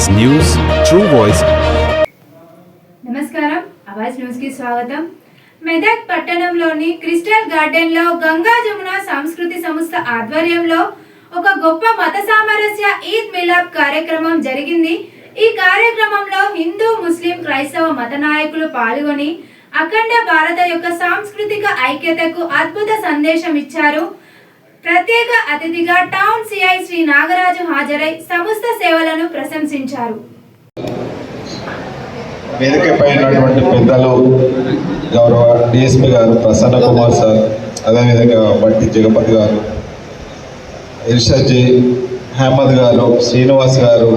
అవాజ్ news true voice నమస్కారం. అవాజ్ న్యూస్కి స్వాగతం. మెదక్ పట్టణంలోని క్రిస్టల్ గార్డెన్లో గంగా జమున సంస్కృతి సంస్థ ఆధ్వర్యంలో ఒక గొప్ప మత సామరస్య ఈద్ మిలాప్ కార్యక్రమం జరిగింది. ఈ కార్యక్రమంలో హిందూ ముస్లిం క్రైస్తవ మత నాయకులు పాల్గొని అఖండ భారత యొక్క సాంస్కృతిక ఐక్యతకు అద్భుత సందేశం ఇచ్చారు. ప్రత్యేక అతిథిగా టౌన్ సిఐ శ్రీ నాగరాజు హాజరై సంస్థ సేవలను ప్రశంసించారు. వేదికపై ఉన్నటువంటి పెద్దలు గౌరవ డిఎస్పి గారు ప్రసన్న కుమార్ సార్ అదేవిధంగా బట్టి జగపతి గారు ఇర్షాజీ అహ్మద్ గారు శ్రీనివాస్ గారు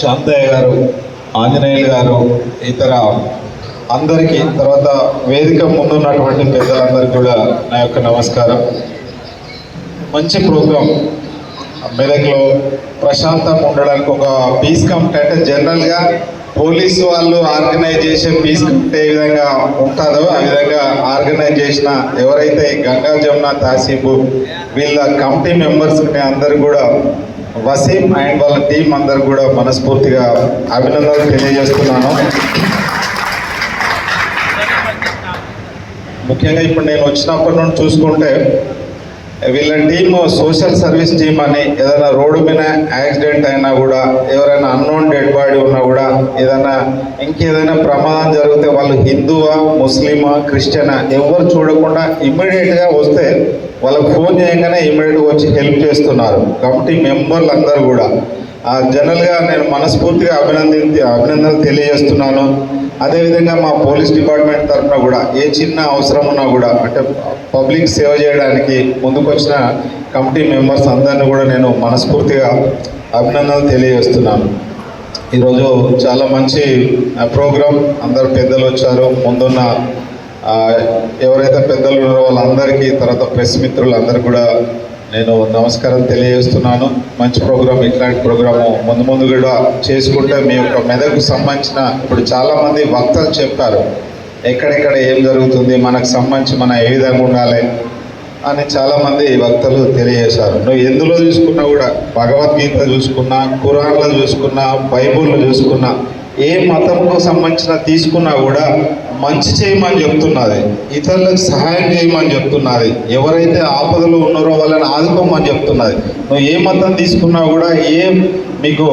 శాంతయ్య గారు ఆంజనేయులు గారు ఇతర అందరికీ తర్వాత వేదిక ముందున్నటువంటి పెద్దలందరికీ కూడా నా యొక్క నమస్కారం. మంచి ప్రోగ్రాం. మెదక్లో ప్రశాంతంగా ఉండడానికి ఒక పీస్ కమిటీ అంటే జనరల్గా పోలీసు వాళ్ళు ఆర్గనైజ్ చేసే పీస్ కమిటీ ఏ విధంగా ఉంటుందో ఆ విధంగా ఆర్గనైజ్ చేసిన ఎవరైతే ఈ గంగా జమున తాసీబు వీళ్ళ కమిటీ మెంబర్స్ అందరు కూడా వసీం అండ్ వాళ్ళ టీం అందరు కూడా మనస్ఫూర్తిగా అభినందనలు తెలియజేస్తున్నాను. ముఖ్యంగా ఇప్పుడు నేను వచ్చినప్పటి నుండి చూసుకుంటే వీళ్ళ టీమ్ సోషల్ సర్వీస్ టీమ్ అని ఏదైనా రోడ్డు మీద యాక్సిడెంట్ అయినా కూడా ఎవరైనా అన్నోన్ డెడ్ బాడీ ఉన్నా కూడా ఏదైనా ఇంకేదైనా ప్రమాదం జరిగితే వాళ్ళు హిందువా ముస్లిమా క్రిస్టియనా ఎవరు చూడకుండా ఇమ్మీడియట్గా వస్తే వాళ్ళకు ఫోన్ చేయగానే ఇమ్మీడియట్గా వచ్చి హెల్ప్ చేస్తున్నారు. కమిటీ మెంబర్లు అందరూ కూడా. జనరల్గా నేను మనస్ఫూర్తిగా అభినంది అభినందనలు తెలియజేస్తున్నాను. అదేవిధంగా మా పోలీస్ డిపార్ట్మెంట్ తరఫున కూడా ఏ చిన్న అవసరం ఉన్నా కూడా అంటే పబ్లిక్ సేవ చేయడానికి ముందుకొచ్చిన కమిటీ మెంబర్స్ అందరినీ కూడా నేను మనస్ఫూర్తిగా అభినందనలు తెలియజేస్తున్నాను. ఈరోజు చాలా మంచి ప్రోగ్రాం. అందరు పెద్దలు వచ్చారు. ముందున్న ఎవరైతే పెద్దలు ఉన్నారో వాళ్ళందరికీ తర్వాత ప్రెస్ మిత్రులు అందరు కూడా నేను నమస్కారం తెలియజేస్తున్నాను. మంచి ప్రోగ్రామ్ ఇట్లాంటి ప్రోగ్రాము ముందు ముందు కూడా చేసుకుంటే మీ యొక్క మెదడుకు సంబంధించిన ఇప్పుడు చాలామంది వక్తలు చెప్పారు. ఎక్కడెక్కడ ఏం జరుగుతుంది మనకు సంబంధించి మనం ఏ విధంగా ఉండాలి అని చాలామంది వక్తలు తెలియజేశారు. నువ్వు ఎందులో చూసుకున్నా కూడా భగవద్గీత చూసుకున్నా ఖురాన్లో చూసుకున్నా బైబుల్లో చూసుకున్నా ఏ మతంకు సంబంధించిన తీసుకున్నా కూడా మంచి చేయమని చెప్తున్నది ఇతరులకు సహాయం చేయమని చెప్తున్నది ఎవరైతే ఆపదలో ఉన్నారో వాళ్ళని ఆదుకోమని చెప్తున్నది. నువ్వు ఏ మతం తీసుకున్నా కూడా ఏ మీకు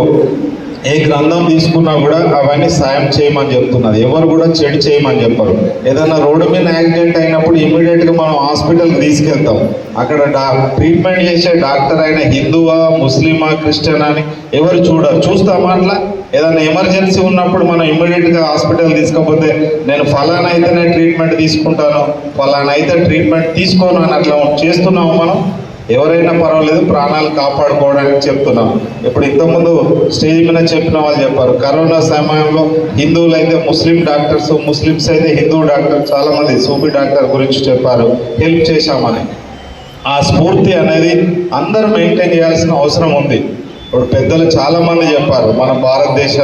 ఏ గ్రంథం తీసుకున్నా కూడా అవన్నీ సాయం చేయమని చెప్తున్నది ఎవరు కూడా చెడు చేయమని చెప్పరు. ఏదైనా రోడ్డు మీద యాక్సిడెంట్ అయినప్పుడు ఇమీడియట్గా మనం హాస్పిటల్కి తీసుకెళ్తాం. అక్కడ డా ట్రీట్మెంట్ చేసే డాక్టర్ అయిన హిందువా ముస్లిమా క్రిస్టియన్ అని ఎవరు చూడరు. చూస్తామా అట్లా? ఏదైనా ఎమర్జెన్సీ ఉన్నప్పుడు మనం ఇమ్మీడియట్గా హాస్పిటల్ తీసుకపోతే నేను ఫలానా అయితేనే ట్రీట్మెంట్ తీసుకుంటాను ఫలానా అయితే ట్రీట్మెంట్ తీసుకోను అని అట్లా చేస్తున్నాము మనం. ఎవరైనా పర్వాలేదు ప్రాణాలు కాపాడుకోవడానికి చెప్తున్నాం. ఇప్పుడు ఇంతకుముందు స్టేజ్ మీద చెప్పిన వాళ్ళు చెప్పారు కరోనా సమయంలో హిందువులు అయితే ముస్లిం డాక్టర్స్ ముస్లిమ్స్ అయితే హిందూ డాక్టర్ చాలామంది సూఫీ డాక్టర్ గురించి చెప్పారు హెల్ప్ చేశామని. ఆ స్ఫూర్తి అనేది అందరూ మెయింటైన్ చేయాల్సిన అవసరం ఉంది. ఇప్పుడు పెద్దలు చాలా మంది చెప్పారు మన భారతదేశ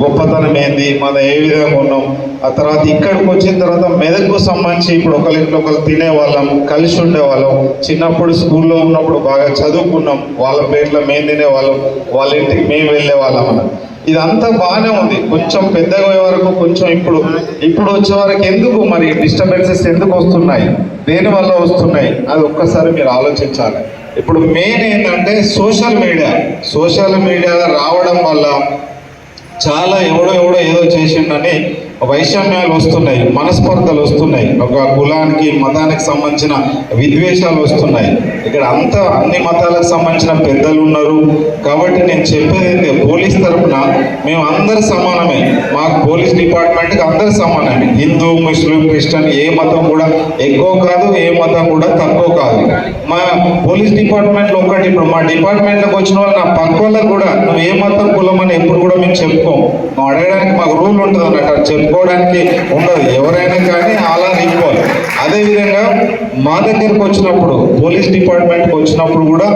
గొప్పతనం ఏంది మనం ఏ విధంగా ఉన్నాం. ఆ తర్వాత ఇక్కడికి వచ్చిన తర్వాత మెదక్కు సంబంధించి ఇప్పుడు ఒకరింట్లో ఒకరు తినేవాళ్ళం కలిసి ఉండేవాళ్ళం. చిన్నప్పుడు స్కూల్లో ఉన్నప్పుడు బాగా చదువుకున్నాం వాళ్ళ పేర్లో మేము తినేవాళ్ళం వాళ్ళ ఇంటికి మేము వెళ్ళే వాళ్ళం అన్న. ఇదంతా బాగానే ఉంది. కొంచెం పెద్దగా అయ్యే వరకు కొంచెం ఇప్పుడు ఇప్పుడు వచ్చే వరకు ఎందుకు మరి డిస్టర్బెన్సెస్ ఎందుకు వస్తున్నాయి? దేని వల్ల వస్తున్నాయి? అది ఒక్కసారి మీరు ఆలోచించాలి. ఇప్పుడు మెయిన్ ఏంటంటే సోషల్ మీడియా సోషల్ మీడియా రావడం వల్ల చాలా ఎవడో ఎవడో ఏదో చేసిండని వైషమ్యాలు వస్తున్నాయి మనస్పర్ధలు వస్తున్నాయి ఒక కులానికి మతానికి సంబంధించిన విద్వేషాలు వస్తున్నాయి. ఇక్కడ అంతా అన్ని మతాలకు సంబంధించిన పెద్దలు ఉన్నారు. కాబట్టి నేను చెప్పేది పోలీస్ తరఫున మేము అందరు సమానమే. మాకు పోలీస్ డిపార్ట్మెంట్కి అందరు సమానమే. హిందూ ముస్లిం క్రిస్టియన్ ఏ మతం కూడా ఎక్కువ కాదు ఏ మతం కూడా తక్కువ కాదు. మా పోలీస్ డిపార్ట్మెంట్లో ఒకటి ఇప్పుడు మా డిపార్ట్మెంట్లోకి వచ్చిన వాళ్ళు నా పక్క వాళ్ళకు కూడా నువ్వు ఏ మతం కులం అని ఎప్పుడు కూడా మేము చెప్పుకోం మేము అడగడానికి మాకు రూల్ ఉంటుంది అన్నట్టు చెప్పు చెప్పుకోవడానికి ఉండదు. ఎవరైనా కానీ అలా ఈక్వల్ అదేవిధంగా మా దగ్గరకు వచ్చినప్పుడు పోలీస్ డిపార్ట్మెంట్కి వచ్చినప్పుడు కూడా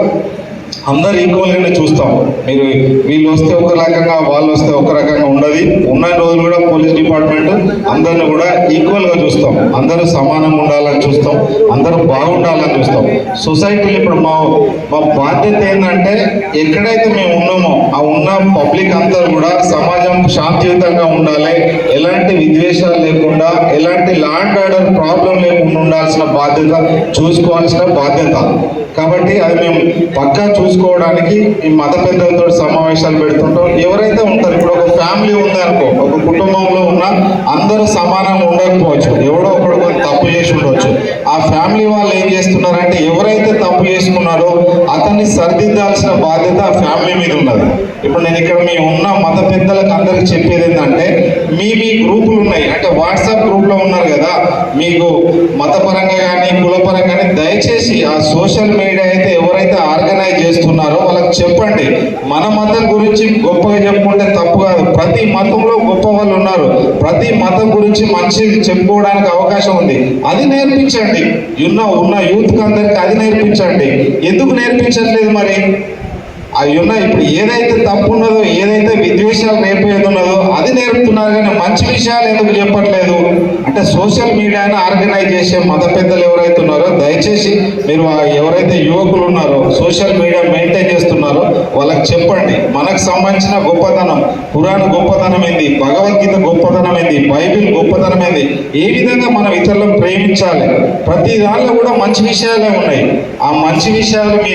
అందరు ఈక్వల్గానే చూస్తాం. మీరు వీళ్ళు వస్తే ఒక రకంగా వాళ్ళు వస్తే ఒక రకంగా ఉండదు. ఉన్న రోజులు కూడా పోలీస్ డిపార్ట్మెంట్ అందరిని కూడా ఈక్వల్గా చూస్తాం. అందరూ సమానంగా ఉండాలని చూస్తాం. అందరూ బాగుండాలని చూస్తాం. సొసైటీలో ఇప్పుడు మా మా బాధ్యత ఏంటంటే ఎక్కడైతే మేము ఉన్నామో ఆ ఉన్న పబ్లిక్ అందరూ కూడా సమాజం శాంతియుతంగా ఉండాలి ఎలాంటి విద్వేషాలు లేకుండా ఎలాంటి లాండ్ ఆర్డర్ ప్రాబ్లం లేకుండా ఉండాల్సిన బాధ్యత చూసుకోవాల్సిన బాధ్యత. కాబట్టి అది మేము పక్కా చూసుకోవడానికి ఈ మత పెద్దలతో సమావేశాలు పెడుతుంటాం. ఎవరైతే ఉంటారు ఇప్పుడు ఒక ఫ్యామిలీ ఉందనుకో ఒక కుటుంబంలో ఉన్న అందరూ సమానంగా ఉండకపోవచ్చు. ఎవడో ఒకడు తప్పు చేసి ఉండొచ్చు. ఆ ఫ్యామిలీ వాళ్ళు ఏం చేస్తున్నారంటే ఎవరైతే అతన్ని సరిదిద్దాల్సిన బాధ్యత ఫ్యామిలీ మీద ఉన్నది. ఇప్పుడు నేను ఇక్కడ మీ ఉన్న మత పెద్దలకు అందరికి చెప్పేది ఏంటంటే మీ మీ గ్రూపులు ఉన్నాయి. అంటే వాట్సాప్ గ్రూప్లో ఉన్నారు కదా మీకు మతపరంగా కానీ కులపరంగా కానీ దయచేసి ఆ సోషల్ మీడియా అయితే ఎవరైతే ఆర్గనైజ్ చేస్తున్నారో వాళ్ళకి చెప్పండి. మన మతం గురించి గొప్పగా చెప్పుకుంటే తప్పు కాదు. ప్రతి మతంలో గొప్ప వాళ్ళు ఉన్నారు. ప్రతి మతం గురించి మంచి చెప్పుకోవడానికి అవకాశం ఉంది. అది నేర్పించండి. ఉన్న ఉన్న యూత్ అందరికి అది నేర్పించండి. ఎందుకు నేర్పించట్లేదు మరి? అవి ఉన్న ఇప్పుడు ఏదైతే తప్పు ఉన్నదో ఏదైతే విద్వేషాలు నేర్పేది ఉన్నదో అది మంచి విషయాలు ఎందుకు చెప్పట్లేదు? అంటే సోషల్ మీడియాను ఆర్గనైజ్ చేసే మత పెద్దలు ఎవరైతే ఉన్నారో దయచేసి మీరు ఎవరైతే యువకులు ఉన్నారో సోషల్ మీడియా మెయింటైన్ చేస్తున్నారో వాళ్ళకి చెప్పండి. మనకు సంబంధించిన గొప్పతనం పురాణ గొప్పతనం ఏంది భగవద్గీత గొప్పతనం ఏంది బైబిల్ గొప్పతనం ఏంది ఏ విధంగా మనం ఇతరులను ప్రేమించాలి? ప్రతి దానిలో కూడా మంచి విషయాలే ఉన్నాయి. ఆ మంచి విషయాలు మీ